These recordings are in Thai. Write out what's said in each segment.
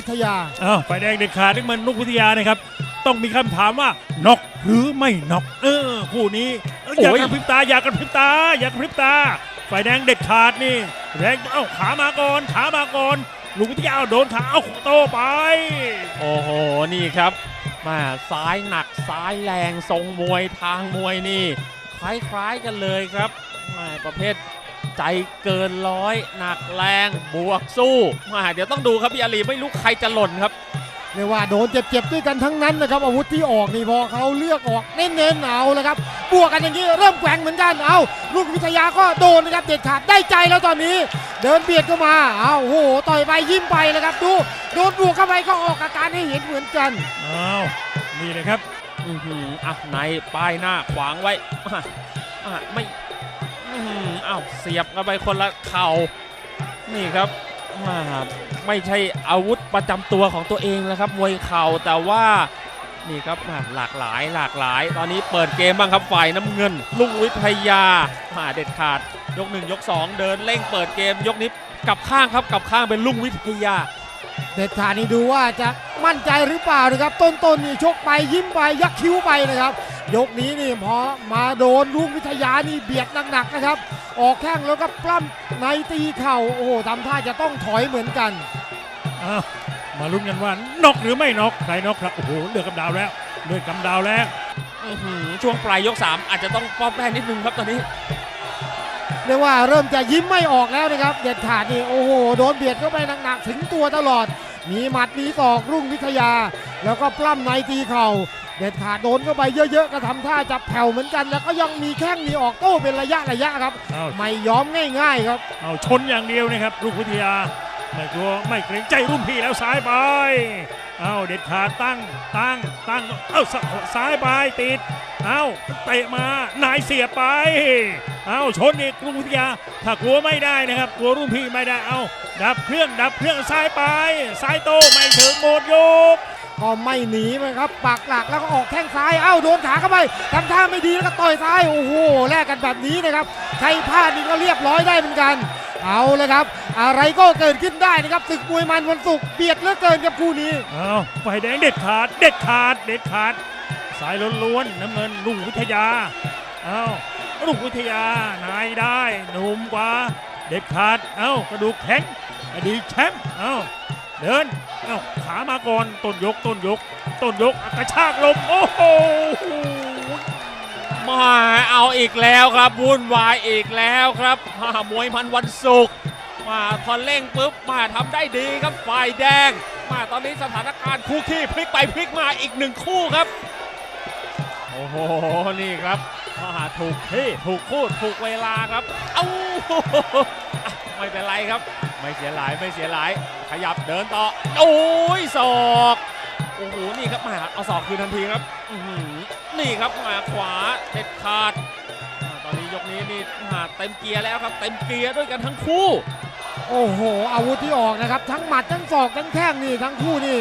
วิทยาอ้าวฝ่ายแดงเด็ดขาดนึกมันนุกวิทยานะครับ ต้องมีคำถามว่านอกหรือไม่นอกเออคู่นี้เอ้ยอย่ากระพริบตาอย่ากระพริบตาอย่ากระพริบตาฝ่ายแดงเด็ดขาดนี่ แรงเอ้าขามาก่อนขามาก่อนลุงวิทยาเอาโดนขาเอาโตไป โอ้โห นี่ครับมาซ้ายหนักซ้ายแรงทรงมวยทางมวยนี่ คล้ายๆกันเลยครับมาประเภท ใจเกินร้อยหนักแรงบวกสู้มาเดี๋ยวต้องดูครับพี่อาลีไม่รู้ใครจะหล่นครับเรียกว่าโดนเจ็บๆด้วยกันทั้งนั้นนะครับอาวุธที่ออกนี่พอเขาเลือกออกเน้นๆเอาเลยครับบวกกันอย่างนี้เริ่มแกว่งเหมือนกันเอาลูกวิทยาก็โดนนะครับเด็ดขาดได้ใจแล้วตอนนี้ เดินเบียดเข้ามาเอาโอ้โหต่อยไปยิ้มไปเลยครับดูโดนบวกเข้าไปก็ออกอาการให้เห็นเหมือนกันอ้าวนี่เลยครับอือหืออะในป้ายหน้าขวางไว้อะอะไม่อือหืออ้าวเสียบกันไปคนละเข่านี่ครับมาไม่ใช่อาวุธประจำตัวของตัวเองแล้วครับมวยเข่าแต่ว่านี่ครับมาหลากหลายหลากหลาย ตอนนี้เปิดเกมบ้างครับฝ่ายน้ำเงินลุงวิทยามาเด็ดขาด ยกหนึ่งยกสองเดินเร่งเปิดเกม ยกนี้กลับข้างครับกลับข้างเป็นลุงวิทยา เด็ดขาดนี่ดูว่าจะมั่นใจหรือเปล่านะครับ ต้นๆนี่ชกไปยิ้มไปยักคิ้วไปนะครับ ยกนี้นี่พอมาโดนลูกวิทยานี่เบียดหนักๆนะครับ ออกแข้งแล้วก็ปล้ำในตีเข่าโอ้โหทำท่าจะต้องถอยเหมือนกันอ้าวมาลุ้นกันว่านอกหรือไม่นอกใครนอกครับโอ้โหเลือดกำดาวแล้วเลือดกำดาวแล้วอื้อหือช่วงปลายยก 3 อาจจะต้องป้อมแป้งนิดนึงครับตอนนี้ เรียกว่าเริ่มจะยิ้มไม่ออกแล้วนะครับ เด็ดขาดนี่โอ้โหโดนเบียดเข้าไปหนักๆถึงตัวตลอด มีหมัดมีศอกรุ่งวิทยา แล้วก็ปล้ำในตีเข่า เด็ดขาดโดนเข้าไปเยอะๆ ก็ทำท่าจะแผ่วเหมือนกัน แล้วก็ยังมีแข้งมีออกโต้เป็นระยะระยะครับอ้าวไม่ยอมง่ายๆครับ เอาชนอย่างเดียวนะครับลูกวิทยาไม่กลัวไม่เกรงใจรุ่นพี่แล้วซ้ายไป เอาเด็ดขาดตั้งตั้งตั้ง เอาสซ้ายไปติด เอาเตะมานายเสียบไป เอาชนอีกลุงวิทยา ถ้ากลัวไม่ได้นะครับ กลัวรุ่นพี่ไม่ได้ เอาดับเครื่องดับเครื่องซ้ายไป ซ้ายโต้ไม่ถึงหมดยก ก็ไม่หนีมันครับปักหลักแล้วก็ออกแข้งซ้ายเอ้าโดนขาเข้าไปทำท่าไม่ดีแล้วก็ต่อยซ้ายโอ้โหแลกกันแบบนี้นะครับใครพลาดนี่ก็เรียบร้อยได้เหมือนกัน เอาเลยครับ อะไรก็เกิดขึ้นได้นะครับศึกมวยมันวันศุกร์เบียดเหลือเกินกับคู่นี้เอาไฟแดงเด็ดขาด เด็ดขาด เด็ดขาด สายล้วนๆน้ำเงินลุงวิทยาเอาลุงวิทยานายได้หนุ่มกว่า เด็ดขาด เอากระดูกแข็งอดีตแชมป์เอา เดินเอาขามาก่อนต้นยกต้นยก ต้นยกกระชากลมโอ้โหมาเอาอีกแล้วครับวุ่นวายอีกแล้วครับมามวยมันวันศุกร์มาพอเร่งปุ๊บมาทำได้ดีครับฝ่ายแดง มาตอนนี้สถานการณ์คู่ขี้พลิกไปพลิกมาอีกหนึ่งคู่ครับ โอ้โหนี่ครับมาถูกที่ถูกคู่ถูกเวลาครับ เอ้าอะไม่เป็นไรครับ ไม่เสียหลายไม่เสียหลาย ขยับเดินต่อ โอ้ยศอกโอ้โหนี่ครับมาเอาศอกคืนทันทีครับอนี่ครับมาขวาเด็ดขาด ตอนนี้ยกนี้นี่มาเต็มเกียร์แล้วครับ เต็มเกียร์ด้วยกันทั้งคู่ โอ้โห อาวุธที่ออกนะครับ ทั้งหมัดทั้งศอกทั้งแข้งนี่ทั้งคู่นี่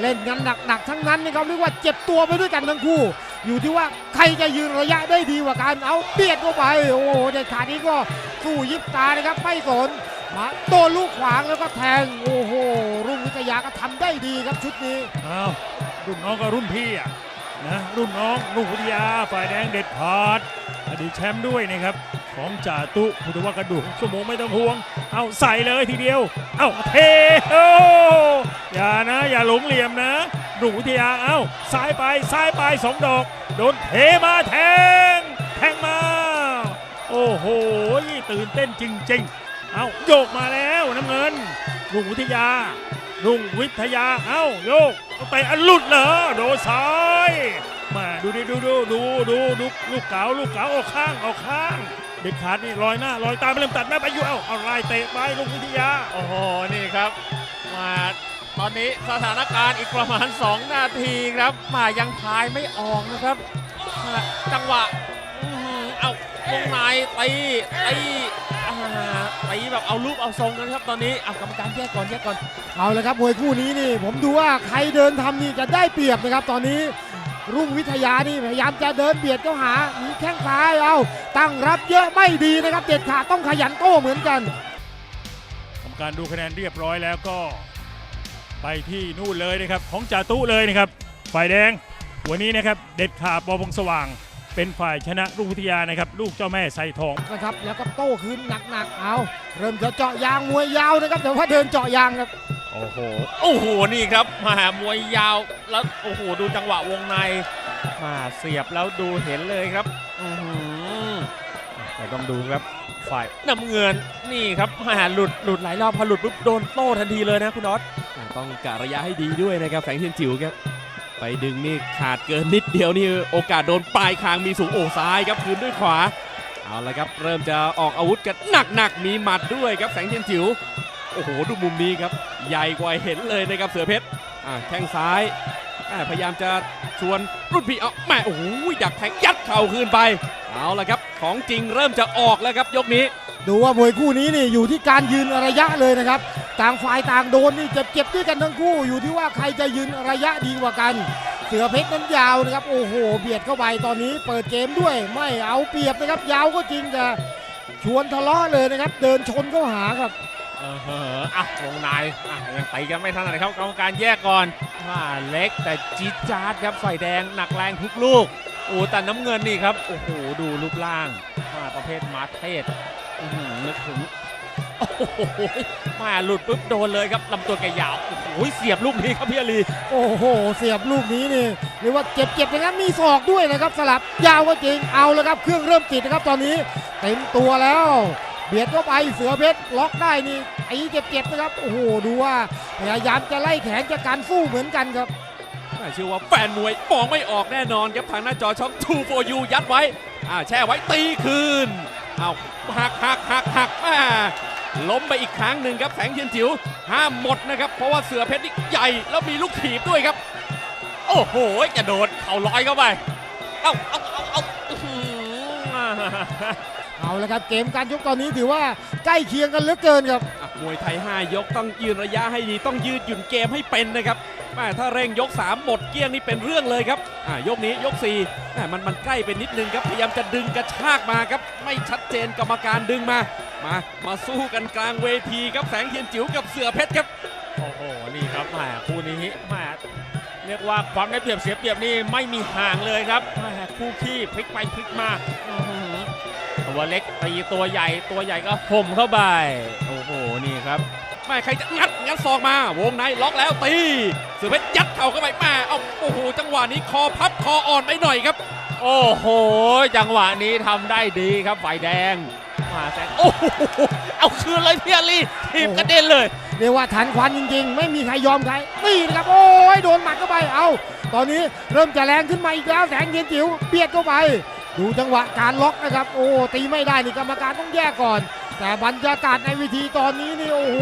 เล่นกันหนักๆทั้งนั้นนะครับเรียกว่าเจ็บตัวไปด้วยกันทั้งคู่ อยู่ที่ว่าใครจะยืนระยะได้ดีกว่ากันเอาเบียดเข้าไป โอ้โหเด็ดขาดนี้ก็สู้ยิบตานะครับไม่สน มาโดนลูกขวางแล้วก็แทง โอ้โห รุ่งวิทยาก็ทำได้ดีครับชุดนี้เอารุ่นน้องกับรุ่นพี่อะนะรุ่นน้องลุงวิทยาฝ่ายแดงเด็ดขาดอดีตแชมป์ด้วยนะครับ ของจ่าตุพุทธวากระดูกชั่วโมงไม่ต้องห่วง เอาใส่เลยทีเดียว เอาเทโออย่านะ อย่าหลงเหลี่ยมนะลุงวิทยาเอาซ้ายไปซ้ายไปสองดอก โดนเทมาแทง แทงมา โอ้โหตื่นเต้นจริง ๆ เอาโยกมาแล้วน้ำเงินลุงวิทยาลุงวิทยาเอ้าโยกไปอันลุดเหรอโดนซ้ายมาดูดิดูดูดูดูดูลูกเก๋าลูกเก๋าออกข้างออกข้าง เด็ดขาดนี่ลอยหน้าลอยตามไปเริ่มตัดหน้าไปอยู่เอ้าเอาลายเตะไปลุงวิทยา โอ้โหนี่ครับมาตอนนี้สถานการณ์อีกประมาณ 2 นาทีครับมายังพายไม่ออกนะครับ จังหวะอื้อหือเอาวงในตีตี ตีแบบเอารูปเอาทรงกันครับตอนนี้เอากรรมการแยกก่อนแยกก่อนเอาเลยครับมวยคู่นี้นี่ผมดูว่าใครเดินทำนี่จะได้เปรียบนะครับ ตอนนี้รุ่งวิทยานี่พยายามจะเดินเบียดเข้าหามีแข้งซ้ายเอาตั้งรับเยอะไม่ดีนะครับเด็ดขาดต้องขยันโต้เหมือนกันทำการดูคะแนนเรียบร้อยแล้วก็ ไปที่นู่นเลยนะครับของจ่าตุเลยนะครับฝ่ายแดงวันนี้นะครับเด็ดขาดบอพงสว่าง เป็นฝ่ายชนะลูกวิทยานะครับ ลูกเจ้าแม่ไซทองนะครับแล้วก็โต้คืนหนักๆเอาเริ่มจะเจาะยางมวยยาวนะครับแต่ว่าเดินเจาะยางครับโอ้โหโอ้โหนี่ครับมามวยยาวแล้วโอ้โหดูจังหวะวงในมาเสียบแล้วดูเห็นเลยครับอือหือแต่ต้องดูครับฝ่ายน้ำเงินนี่ครับมาหลุดหลุดหลายรอบพอหลุดปุ๊บโดนโต้ทันทีเลยนะคุณน็อต อ่าต้องกะระยะให้ดีด้วยนะครับแสงเทียนจิ๋วครับ ไปดึงนี่ขาดเกินนิดเดียวนี่โอกาสโดนปลายคางมีสูงโอ้ซ้ายครับคืนด้วยขวา เอาละครับเริ่มจะออกอาวุธกันหนักๆมีหมัดด้วยครับแสงเทียนจิ๋วโอ้โหดูมุมนี้ครับใหญ่กว่าเห็นเลยนะครับเสือเพชรอ่าแข้งซ้ายพยายามจะชวนรุ่นพี่เอาแม่โอ้โหดักแทงยัดเข่าคืนไป เอาละครับของจริงเริ่มจะออกแล้วครับยกนี้ ดูว่ามวยคู่นี้นี่อยู่ที่การยืนระยะเลยนะครับ ต่างฝ่ายต่างโดนนี่เจ็บเจ็บด้วยกันทั้งคู่อยู่ที่ว่าใครจะยืนระยะดีกว่ากัน เสือเพชรนั้นยาวนะครับโอ้โห เบียดเข้าไปตอนนี้เปิดเกมด้วยไม่เอาเปรียบนะครับ ยาวก็จริงแต่ชวนทะเลาะเลยนะครับ เดินชนเข้าหาครับเออเหอะอะวงในอะยังตีกันไม่ทันไหนครับกรรมการแยกก่อนอ่าเล็กแต่จี๊ดจ๊าดครับฝ่ายแดงหนักแรงทุกลูกโอ้แต่น้ำเงินนี่ครับโอ้โหดูรูปร่างอ่าประเภทมาเทศอื้อหือนึกถึง โอ้โหมาหลุดปุ๊บโดนเลยครับลำตัวแกยาวโอ้โหเสียบลูกนี้ครับพี่อาลีโอ้โห เสียบลูกนี้นี่เรียกว่าเจ็บๆอย่างนั้นมีศอกด้วยนะครับสลับยาวก็จริงเอาแล้วครับ เครื่องเริ่มติดนะครับตอนนี้เต็มตัวแล้ว เบียดเข้าไปเสือเพชรล็อกได้นี่ไอ้เจ็บๆนะครับโอ้โหดูว่าพยายามจะไล่แขนจะการสู้เหมือนกันครับน่าเชื่อว่าแฟนมวยมองไม่ออกแน่นอนครับทางหน้าจอช่อง2 for you ยัดไว้อ่าแช่ไว้ตีคืนเอาหักหักหักหักมา ล้มไปอีกครั้งหนึ่งครับแสงเทียนจิ๋วห้ามหมดนะครับ เพราะว่าเสือเพชรนี่ใหญ่แล้วมีลูกถีบด้วยครับ โอ้โหกระโดดเข่าลอยเข้าไป เอ้าเอ้าเอ้าเอ้าอื้อหือ เอาละครับเกมการชกตอนนี้ถือว่าใกล้เคียงกันเหลือเกินครับ อะมวยไทย 5 ยกต้องยืนระยะให้ดีต้องยืดหยุ่นเกมให้เป็นนะครับแม่ถ้าเร่งยก 3 หมดเกลี้ยงนี่เป็นเรื่องเลยครับอะยกนี้ยก4แม่มันมันใกล้ไปนิดนึงครับ พยายามจะดึงกระชากมาครับ ไม่ชัดเจนกรรมการดึงมา มา มาสู้กันกลางเวทีครับแสงเทียนจิ๋วกับเสือเพชรครับ โอ้โห นี่ครับแหมคู่นี้แหมเรียกว่าความได้เปรียบเสียเปรียบนี่ไม่มีห่างเลยครับแหมคู่ขี้พลิกไปพลิกมาอื้อหือตัวเล็กตีตัวใหญ่ตัวใหญ่ก็ห่มเข้าไป โอ้โห นี่ครับแม่ใครจะงัดงัดศอกมา วงในล็อกแล้วตีเสือเพชรยัดเข่าเข้าไปแม่เอาโอ้โห จังหวะนี้คอพับคออ่อนไปหน่อยครับ โอ้โห จังหวะนี้ทำได้ดีครับฝ่ายแดง มาแซงโอ้โหเอาคืนเลยพี่อาลีทีมกระเด็นเลย เรียกว่าทันควันจริงๆ ไม่มีใครยอมใครนี่นะครับโอ้ยโดนหมัดเข้าไปเอา ตอนนี้เริ่มจะแรงขึ้นมาอีกแล้วแสงเทียนจิ๋วเบียดเข้าไป ดูจังหวะการล็อกนะครับ โอ้ตีไม่ได้นี่กรรมการต้องแยกก่อน แต่บรรยากาศในเวิธีตอนนี้นี่โอ้โห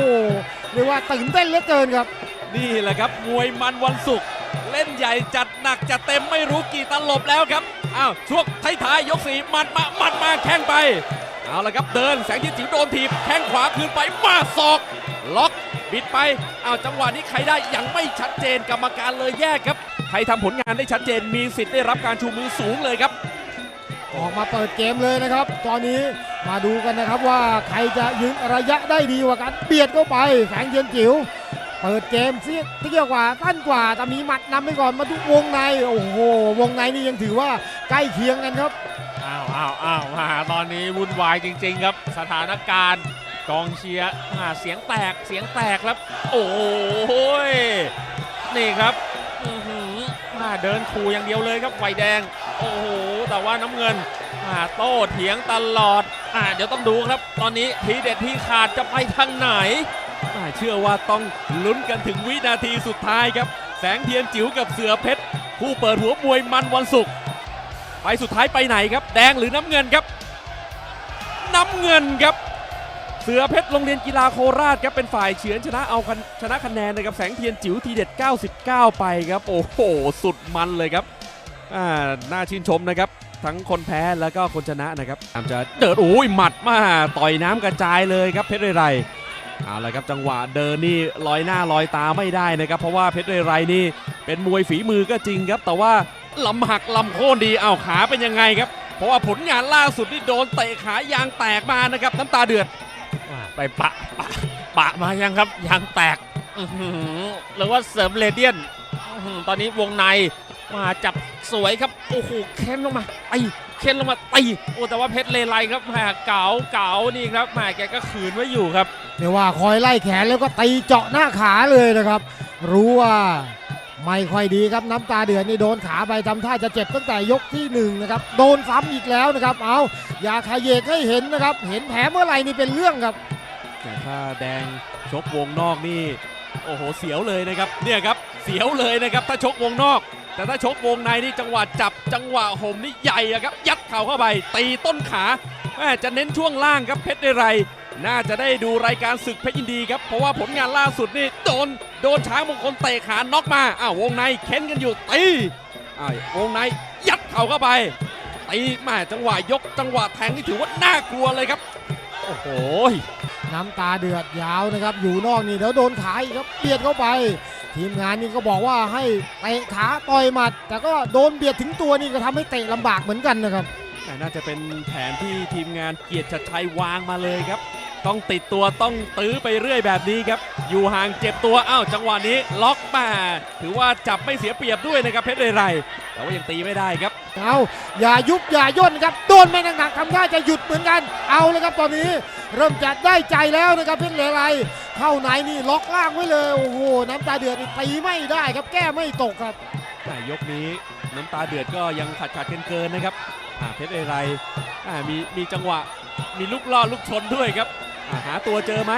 เรียกว่าตื่นเต้นเหลือเกินครับ นี่แหละครับมวยมันวันศุกร์เล่นใหญ่จัดหนักจัดเต็มไม่รู้กี่ตลบแล้วครับ อ้าวช่วงท้ายๆยกสีหมัดมาหมัดมาแข้งไป เอาละครับเดินแสงจิ๋วโดนถีบแข้งขวาคืนไปมาศอก ล็อกบิดไปเอาจังหวะนี้ใครได้ยังไม่ชัดเจนกรรมการเลยแยกครับใครทำผลงานได้ชัดเจนมีสิทธิ์ได้รับการชูมือสูงเลยครับ ออกมาเปิดเกมเลยนะครับ ตอนนี้มาดูกันนะครับว่าใครจะยืนระยะได้ดีกว่ากันเบียดเข้าไปแสงเทียนจิ๋วเปิดเกมซิเที่ยวกว่าสั้นกว่าแต่มีหมัดนำไปก่อนมาดูวงใน โอ้โห วงในนี่ยังถือว่าใกล้เคียงกันครับ อ้าวอ้าวมาตอนนี้วุ่นวายจริง ๆ ครับ สถานการณ์กองเชียร์อ่าเสียงแตกเสียงแตกครับ โอ้ยนี่ครับอื้อหืออ่าเดินขู่อย่างเดียวเลยครับไฟแดง โอ้โหแต่ว่าน้ำเงินอ่าโต้เถียงตลอดอ่าเดี๋ยวต้องดูครับ ตอนนี้ทีเด็ดที่ขาดจะไปทางไหนอ่เชื่อว่าต้องลุ้นกันถึงวินาทีสุดท้ายครับ แสงเทียนจิ๋วกับเสือเพชร ผู้เปิดหัวมวยมันวันศุกร์ ไปสุดท้ายไปไหนครับ แดงหรือน้ำเงินครับ น้ำเงินครับ เสือเพชรโรงเรียนกีฬาโคราชครับเป็นฝ่ายเฉือนชนะเอาชนะคะแนนนะครับแสงเทียนจิ๋วทีเด็ด 99 ไปครับ โอ้โห สุดมันเลยครับอ่าน่าชื่นชมนะครับทั้งคนแพ้แล้วก็คนชนะนะครับตามจะเดินโอ้ยหมัดมาต่อยน้ำกระจายเลยครับเพชรเรไรเอาละครับจังหวะเดินนี่ลอยหน้าลอยตาไม่ได้นะครับ เพราะว่าเพชรเรไรนี่เป็นมวยฝีมือก็จริงครับ แต่ว่า ลำหักลำโค่นดีเอาขาเป็นยังไงครับ เพราะว่าผลงานล่าสุดนี่โดนเตะขายางแตกมานะครับ น้ำตาเดือดว่าไปปะปะปะมายังครับยางแตกอื้อหือหรือว่าเสริมเรเดียนอื้อหือตอนนี้วงในมาจับสวยครับโอ้โหเค้นลงมาไอเค้นลงมาตีโอ้แต่ว่าเพชรเลไลครับแหมเก๋าเก๋านี่ครับแหมแกก็ขืนไว้อยู่ครับเรียกว่าคอยไล่แขนแล้วก็ตีเจาะหน้าขาเลยนะครับ รู้ว่า ไม่ค่อยดีครับน้ำตาเดือดนี่โดนขาไปทำท่าจะเจ็บตั้งแต่ยกที่หนึ่งนะครับโดนซ้ำอีกแล้วนะครับ เอาอย่าขยเยกให้เห็นนะครับ เห็นแผลเมื่อไหร่นี่เป็นเรื่องครับ แต่ถ้าแดงชกวงนอกนี่โอ้โหเสียวเลยนะครับเนี่ยครับเสียวเลยนะครับถ้าชกวงนอก แต่ถ้าชกวงในนี่จังหวะจับจังหวะห่มนี่ใหญ่อะครับยัดเข่าเข้าไปตีต้นขา จะเน้นช่วงล่างครับเพชรไดไร น่าจะได้ดูรายการศึกเพชรยินดีครับ เพราะว่าผลงานล่าสุดนี่โดนโดนช้างมงคลเตะขาน็อกมาอ้าววงในเค้นกันอยู่ตีอ้าววงในยัดเข่าเข้าไปตีม่จังหวะยกจังหวะแทงนี่ถือว่าน่ากลัวเลยครับ โอ้โหน้ำตาเดือดยาวนะครับ อยู่นอกนี่เดี๋ยวโดนขาอีกครับเบียดเข้าไป ทีมงานนี่ก็บอกว่าให้เตะขาต่อยหมัด แต่ก็โดนเบียดถึงตัวนี่ก็ทำให้เตะลำบากเหมือนกันนะครับ น่าจะเป็นแผนที่ทีมงานเกียรติชัดชัยวางมาเลยครับ ต้องติดตัวต้องตื้อไปเรื่อยแบบนี้ครับ อยู่ห่างเจ็บตัวอ้าวจังหวะนี้ล็อกมาถือว่าจับไม่เสียเปรียบด้วยนะครับเพชรเรไรแต่ว่ายังตีไม่ได้ครับ เอาอย่ายุบอย่าย่นครับโดนไม่หนักๆทำท่าจะหยุดเหมือนกันเอาเลยครับตอนนี้ เริ่มจะได้ใจแล้วนะครับเพชรเลไลเข้าในนี่ล็อกล่างไว้เลยโอ้โหน้ำตาเดือดนี่ตีไม่ได้ครับแก้ไม่ตกครับแต่ยกนี้น้ำตาเดือดก็ยังขัดขัดเกินเกินๆนะครับ อ่าเพชรเรไรอ่ามีมีจังหวะมีลูกล่อลูกชนด้วยครับอ่าหาตัวเจอไหม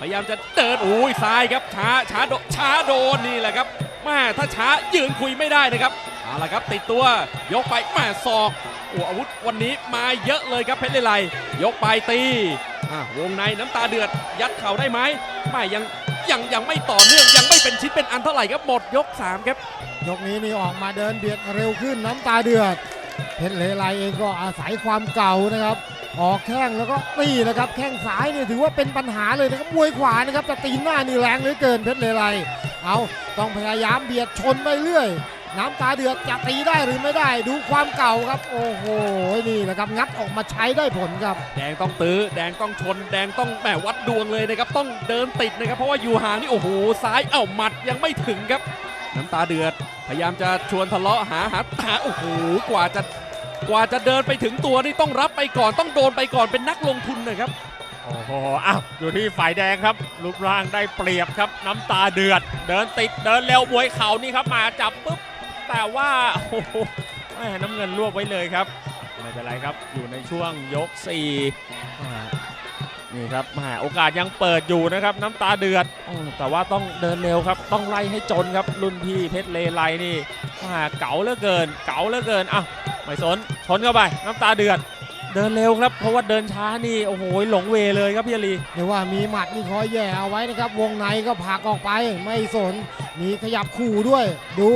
พยายามจะเดินโอ้ยซ้ายครับช้าช้าโดช้าโดนนี่แหละครับแม่ถ้าช้ายืนคุยไม่ได้นะครับเอาละครับติดตัวยกไปแม่ศอกโอ้อาวุธวันนี้มาเยอะเลยครับเพชรเรไรยกไปตีอ่าวงในน้ำตาเดือดยัดเข่าได้ไหมไม่ยังยังยังไม่ต่อเนื่องยังไม่เป็นชิ้นเป็นอันเท่าไหร่ครับหมดยกสามครับยกนี้นี่ออกมาเดินเบียดเร็วขึ้นน้ำตาเดือด เพชรเลไลเองก็อาศัยความเก่านะครับ ออกแข้งแล้วก็ตีนะครับ แข้งซ้ายเนี่ยถือว่าเป็นปัญหาเลยนะครับมวยขวานะครับแต่ตีนหน้านี่แรงเหลือเกินเพชรเลไลเอาต้องพยายามเบียดชนไปเรื่อย น้ำตาเดือดจะตีได้หรือไม่ได้ดูความเก่าครับ โอ้โหนี่แหละครับงัดออกมาใช้ได้ผลครับ แดงต้องตื้อแดงต้องชน แดงต้องแหมวัดดวงเลยนะครับ ต้องเดินติดนะครับ เพราะว่าอยู่ห่างนี่โอ้โหซ้ายเอ้าหมัดยังไม่ถึงครับ น้ำตาเดือด พยายามจะชวนทะเลาะหาหาหาโอ้โหกว่าจะกว่าจะเดินไปถึงตัวนี่ต้องรับไปก่อนต้องโดนไปก่อนเป็นนักลงทุนนะครับ โอ้โหอ้าวอยู่ที่ฝ่ายแดงครับ รูปร่างได้เปรียบครับ น้ำตาเดือด เดินติดเดินเร็วมวยเข่านี่ครับมาจับปุ๊บ แต่ว่าโอ้โหแม่น้ำเงินรวบไว้เลยครับ ไม่เป็นไรครับ อยู่ในช่วงยก4อ่ นี่ครับหมาโอกาสยังเปิดอยู่นะครับ น้ำตาเดือดอแต่ว่าต้องเดินเร็วครับ ต้องไล่ให้จนครับ รุ่นพี่เพชรเลไลนี่หมาเก๋าเหลือเกิน เก๋าเหลือเกินอ้าวไม่สนชนเข้าไป น้ำตาเดือด เดินเร็วครับ เพราะว่าเดินช้านี่โอ้โหหลงเวเลยครับพี่ลีเรียกว่ามีหมัดนี่คอยแย่เอาไว้นะครับ วงในก็ผลักออกไปไม่สน มีขยับขู่ด้วย ดู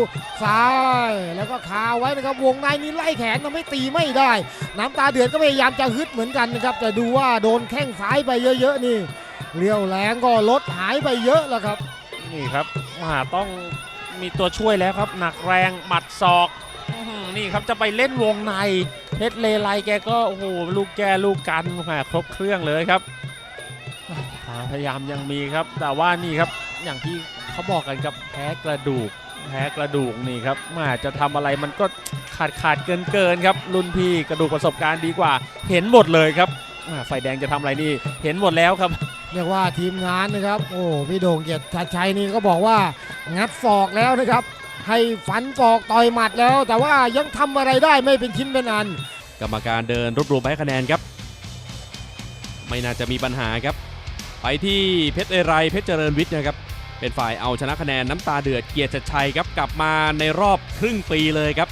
ซ้ายแล้วก็คาไว้นะครับวงในนี่ไล่แขนทำให้ตีไม่ได้ น้ำตาเดือดก็พยายามจะฮึดเหมือนกันนะครับแต่ดูว่าโดนแข้งซ้ายไปเยอะ ๆ นี่เลี้ยวแรงก็ลดหายไปเยอะแล้วครับ นี่ครับมาต้องมีตัวช่วยแล้วครับ หนักแรงหมัดศอกนี่ครับจะไปเล่นวงในเพชรเลไลแกก็โอ้โหลูกแกลูกกันแหมครบเครื่องเลยครับพยายามยังมีครับ แต่ว่านี่ครับอย่างที่ เขาบอกกันครับแพ้กระดูกแพ้กระดูกนี่ครับแมาจะทำอะไรมันก็ขาดขาดเกินเกินครับรุ่นพี่กระดูกประสบการณ์ดีกว่า เห็นหมดเลยครับแหม่ไฟแดงจะทำอะไรนี่เห็นหมดแล้วครับเรียกว่าทีมงานนะครับ โอ้พี่โด่งเกียรติชัดชัยนี่ก็บอกว่างัดศอกแล้วนะครับ ให้ฟันศอกต่อยหมัดแล้ว แต่ว่ายังทำอะไรได้ไม่เป็นชิ้นเป็นอัน กรรมการเดินรวบรวมไปให้คะแนนครับ ไม่น่าจะมีปัญหาครับ ไปที่เพชรเอไรเพชรเจริญวิทย์นะครับ เป็นฝ่ายเอาชนะคะแนนน้ำตาเดือดเกียรติชัดชัยครับกลับมาในรอบครึ่งปีเลยครับ